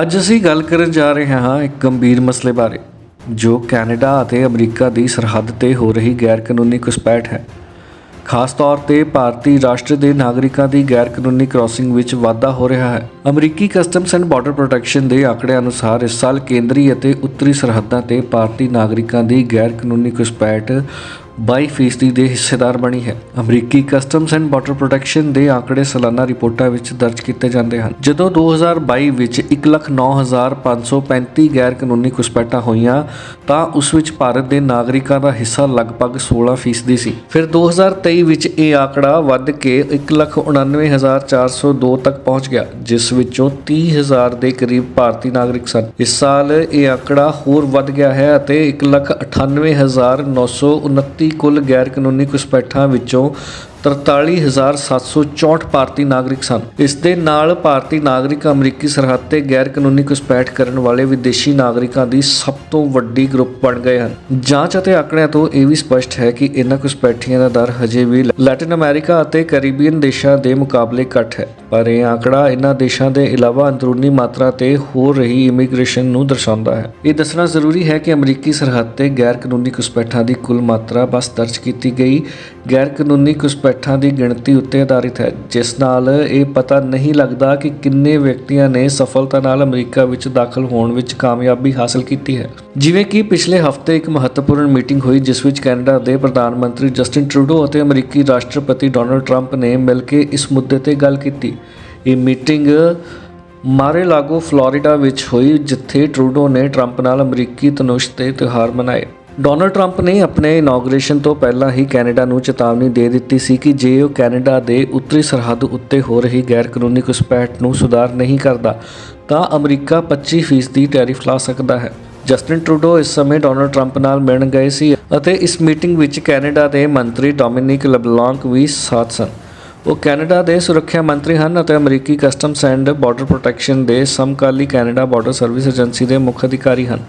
ਅੱਜ ਅਸੀਂ ਗੱਲ ਕਰਨ ਜਾ ਰਹੇ ਹਾਂ ਇੱਕ ਗੰਭੀਰ ਮਸਲੇ ਬਾਰੇ, ਜੋ ਕੈਨੇਡਾ ਅਤੇ ਅਮਰੀਕਾ ਦੀ ਸਰਹੱਦ ਤੇ ਹੋ ਰਹੀ ਗੈਰ ਕਾਨੂੰਨੀ ਘੁਸਪੈਠ ਹੈ। ਖਾਸ ਤੌਰ ਤੇ ਭਾਰਤੀ ਰਾਸ਼ਟਰ ਦੇ ਨਾਗਰਿਕਾਂ ਦੀ ਗੈਰ ਕਾਨੂੰਨੀ ਕ੍ਰਾਸਿੰਗ ਵਿੱਚ ਵਾਧਾ ਹੋ ਰਿਹਾ ਹੈ। ਅਮਰੀਕੀ ਕਸਟਮਸ ਐਂਡ ਬਾਰਡਰ ਪ੍ਰੋਟੈਕਸ਼ਨ ਦੇ ਆંકੜਿਆਂ ਅਨੁਸਾਰ ਇਸ ਸਾਲ ਕੇਂਦਰੀ ਅਤੇ ਉੱਤਰੀ ਸਰਹੱਦਾਂ ਤੇ ਭਾਰਤੀ ਨਾਗਰਿਕਾਂ ਦੀ ਗੈਰ ਕਾਨੂੰਨੀ ਘੁਸਪੈਠ 22% ਦੇ ਹਿੱਸੇਦਾਰ ਬਣੀ ਹੈ। ਅਮਰੀਕੀ ਕਸਟਮਸ ਐਂਡ ਬਾਰਡਰ ਪ੍ਰੋਟੈਕਸ਼ਨ ਦੇ ਆਂਕੜੇ ਸਾਲਾਨਾ ਰਿਪੋਰਟਾਂ ਵਿੱਚ ਦਰਜ ਕੀਤੇ ਜਾਂਦੇ ਹਨ। ਜਦੋਂ 2022 ਵਿੱਚ 109535 ਗੈਰ ਕਾਨੂੰਨੀ ਘੁਸਪੈਠਾਂ ਹੋਈਆਂ, ਤਾਂ ਉਸ ਵਿੱਚ ਭਾਰਤ ਦੇ ਨਾਗਰਿਕਾਂ ਦਾ ਹਿੱਸਾ ਲਗਭਗ 16% ਸੀ। ਫਿਰ 2023 ਵਿੱਚ ਇਹ ਆਂਕੜਾ ਵੱਧ ਕੇ 199402 ਤੱਕ ਪਹੁੰਚ ਗਿਆ, ਜਿਸ ਵਿੱਚੋਂ 30000 ਦੇ ਕਰੀਬ ਭਾਰਤੀ ਨਾਗਰਿਕ ਸਨ। ਇਸ ਸਾਲ ਇਹ ਆਂਕੜਾ ਹੋਰ ਵੱਧ ਗਿਆ ਹੈ ਅਤੇ 198929 ਕੁੱਲ ਗੈਰ ਕਾਨੂੰਨੀ ਘੁਸਪੈਠਾਂ ਵਿੱਚੋਂ 43764 ਭਾਰਤੀ ਨਾਗਰਿਕ ਸਨ। ਇਸ ਦੇ ਨਾਲ ਭਾਰਤੀ ਨਾਗਰਿਕ ਅਮਰੀਕੀ ਸਰਹੱਦ ਤੇ ਗੈਰ ਕਾਨੂੰਨੀ ਘੁਸਪੈਠ ਕਰਨ ਵਾਲੇ ਵਿਦੇਸ਼ੀ ਨਾਗਰਿਕਾਂ ਦੀ ਸਭ ਤੋਂ ਵੱਡੀ ਗਰੁੱਪ ਬਣ ਗਏ ਹਨ। ਜਾਂਚ ਅਤੇ ਆંકੜਿਆਂ ਤੋਂ ਇਹ ਵੀ ਸਪਸ਼ਟ ਹੈ ਕਿ ਇਹਨਾਂ ਘੁਸਪੈਠੀਆਂ ਦਾ ਦਰ ਹਜੇ ਵੀ ਲੈਟਿਨ ਅਮਰੀਕਾ ਅਤੇ ਕੈਰੀਬੀਅਨ ਦੇਸ਼ਾਂ ਦੇ ਮੁਕਾਬਲੇ ਘੱਟ ਹੈ। ਪਰ ਇਹ ਆંકੜਾ ਇਹਨਾਂ ਦੇਸ਼ਾਂ ਦੇ ਇਲਾਵਾ ਅੰਦਰੂਨੀ ਮਾਤਰਾ ਤੇ ਹੋ ਰਹੀ ਇਮੀਗ੍ਰੇਸ਼ਨ ਨੂੰ ਦਰਸਾਉਂਦਾ ਹੈ। ਇਹ ਦੱਸਣਾ ਜ਼ਰੂਰੀ ਹੈ ਕਿ ਅਮਰੀਕੀ ਸਰਹੱਦ ਤੇ ਗੈਰ ਕਾਨੂੰਨੀ ਘੁਸਪੈਠਾਂ ਦੀ ਕੁੱਲ ਮਾਤਰਾ ਬਸ ਦਰਜ ਕੀਤੀ ਗਈ। ਗੈਰ ਕਾਨੂੰਨੀ ਘੁਸਪੈਠ ਇਕੱਠਾਂ ਦੀ ਗਿਣਤੀ ਉੱਤੇ ਆਧਾਰਿਤ ਹੈ, ਜਿਸ ਨਾਲ ਇਹ ਪਤਾ ਨਹੀਂ ਲੱਗਦਾ ਕਿ ਕਿੰਨੇ ਵਿਅਕਤੀਆਂ ਨੇ ਸਫਲਤਾ ਨਾਲ ਅਮਰੀਕਾ ਵਿੱਚ ਦਾਖਲ ਹੋਣ ਵਿੱਚ ਕਾਮਯਾਬੀ ਹਾਸਲ ਕੀਤੀ ਹੈ। ਜਿਵੇਂ ਕਿ ਪਿਛਲੇ ਹਫ਼ਤੇ ਇੱਕ ਮਹੱਤਵਪੂਰਨ ਮੀਟਿੰਗ ਹੋਈ, ਜਿਸ ਵਿੱਚ ਕੈਨੇਡਾ ਦੇ ਪ੍ਰਧਾਨ ਮੰਤਰੀ ਜਸਟਿਨ ਟਰੂਡੋ ਅਤੇ ਅਮਰੀਕੀ ਰਾਸ਼ਟਰਪਤੀ ਡੋਨਲਡ ਟਰੰਪ ਨੇ ਮਿਲ ਕੇ ਇਸ ਮੁੱਦੇ ਤੇ ਗੱਲ ਕੀਤੀ। ਇਹ ਮੀਟਿੰਗ ਮਾਰੇ-ਲਾਗੋ ਫਲੋਰੀਡਾ ਵਿੱਚ ਹੋਈ, ਜਿੱਥੇ ਟਰੂਡੋ ਨੇ ਟਰੰਪ ਨਾਲ ਅਮਰੀਕੀ ਧਨੁਸ਼ ਤੇ ਤਿਉਹਾਰ ਮਨਾਏ। ਡੋਨਲਡ ਟਰੰਪ ਨੇ ਆਪਣੇ ਇਨੋਗ੍ਰੇਸ਼ਨ ਤੋਂ ਪਹਿਲਾਂ ਹੀ ਕੈਨੇਡਾ ਨੂੰ ਚੇਤਾਵਨੀ ਦੇ ਦਿੱਤੀ ਸੀ ਕਿ ਜੇ ਉਹ ਕੈਨੇਡਾ ਦੇ ਉੱਤਰੀ ਸਰਹੱਦ ਉੱਤੇ ਹੋ ਰਹੀ ਗੈਰ ਕਾਨੂੰਨੀ ਘੁਸਪੈਠ ਨੂੰ ਸੁਧਾਰ ਨਹੀਂ ਕਰਦਾ, ਤਾਂ ਅਮਰੀਕਾ 25% ਟੈਰਿਫ ਲਾ ਸਕਦਾ ਹੈ। ਜਸਟਿਨ ਟਰੂਡੋ ਇਸ ਸਮੇਂ ਡੋਨਲਡ ਟਰੰਪ ਨਾਲ ਮਿਲਣ ਗਏ ਸੀ ਅਤੇ ਇਸ ਮੀਟਿੰਗ ਵਿੱਚ ਕੈਨੇਡਾ ਦੇ ਮੰਤਰੀ ਡੋਮਿਨਿਕ ਲਬਲਾਂਕ ਵੀ ਸਾਥ ਸਨ। ਉਹ ਕੈਨੇਡਾ ਦੇ ਸੁਰੱਖਿਆ ਮੰਤਰੀ ਹਨ ਅਤੇ ਅਮਰੀਕੀ ਕਸਟਮਸ ਐਂਡ ਬਾਰਡਰ ਪ੍ਰੋਟੈਕਸ਼ਨ ਦੇ ਸਮਕਾਲੀ ਕੈਨੇਡਾ ਬਾਰਡਰ ਸਰਵਿਸ ਏਜੰਸੀ ਦੇ ਮੁੱਖ ਅਧਿਕਾਰੀ ਹਨ।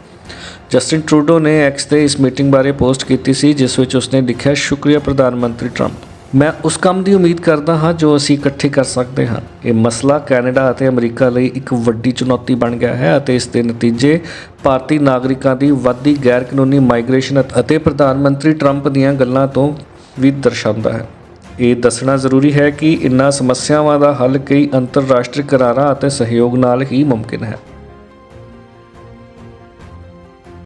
ਜਸਟਿਨ ਟਰੂਡੋ ਨੇ ਐਕਸ ਤੇ ਇਸ ਮੀਟਿੰਗ ਬਾਰੇ ਪੋਸਟ ਕੀਤੀ ਸੀ, ਜਿਸ ਵਿੱਚ ਉਸਨੇ ਲਿਖਿਆ, ਸ਼ੁਕਰੀਆ ਪ੍ਰਧਾਨ ਮੰਤਰੀ ਟਰੰਪ। ਮੈਂ ਉਸ ਕੰਮ ਦੀ ਉਮੀਦ ਕਰਦਾ ਹਾਂ ਜੋ ਅਸੀਂ ਇਕੱਠੇ ਕਰ ਸਕਦੇ ਹਾਂ। ਇਹ ਮਸਲਾ ਕੈਨੇਡਾ ਅਤੇ ਅਮਰੀਕਾ ਲਈ ਇੱਕ ਵੱਡੀ ਚੁਣੌਤੀ ਬਣ ਗਿਆ ਹੈ ਅਤੇ ਇਸ ਦੇ ਨਤੀਜੇ ਭਾਰਤੀ ਨਾਗਰਿਕਾਂ ਦੀ ਵੱਧਦੀ ਗੈਰ ਕਾਨੂੰਨੀ ਮਾਈਗ੍ਰੇਸ਼ਨ ਅਤੇ ਪ੍ਰਧਾਨ ਮੰਤਰੀ ਟਰੰਪ ਦੀਆਂ ਗੱਲਾਂ ਤੋਂ ਵੀ ਦਰਸਾਉਂਦਾ ਹੈ। ਇਹ ਦੱਸਣਾ ਜ਼ਰੂਰੀ ਹੈ ਕਿ ਇਨ੍ਹਾਂ ਸਮੱਸਿਆਵਾਂ ਦਾ ਹੱਲ ਕਈ ਅੰਤਰਰਾਸ਼ਟਰੀ ਕਰਾਰਾਂ ਅਤੇ ਸਹਿਯੋਗ ਨਾਲ ਹੀ ਮੁਮਕਿਨ ਹੈ।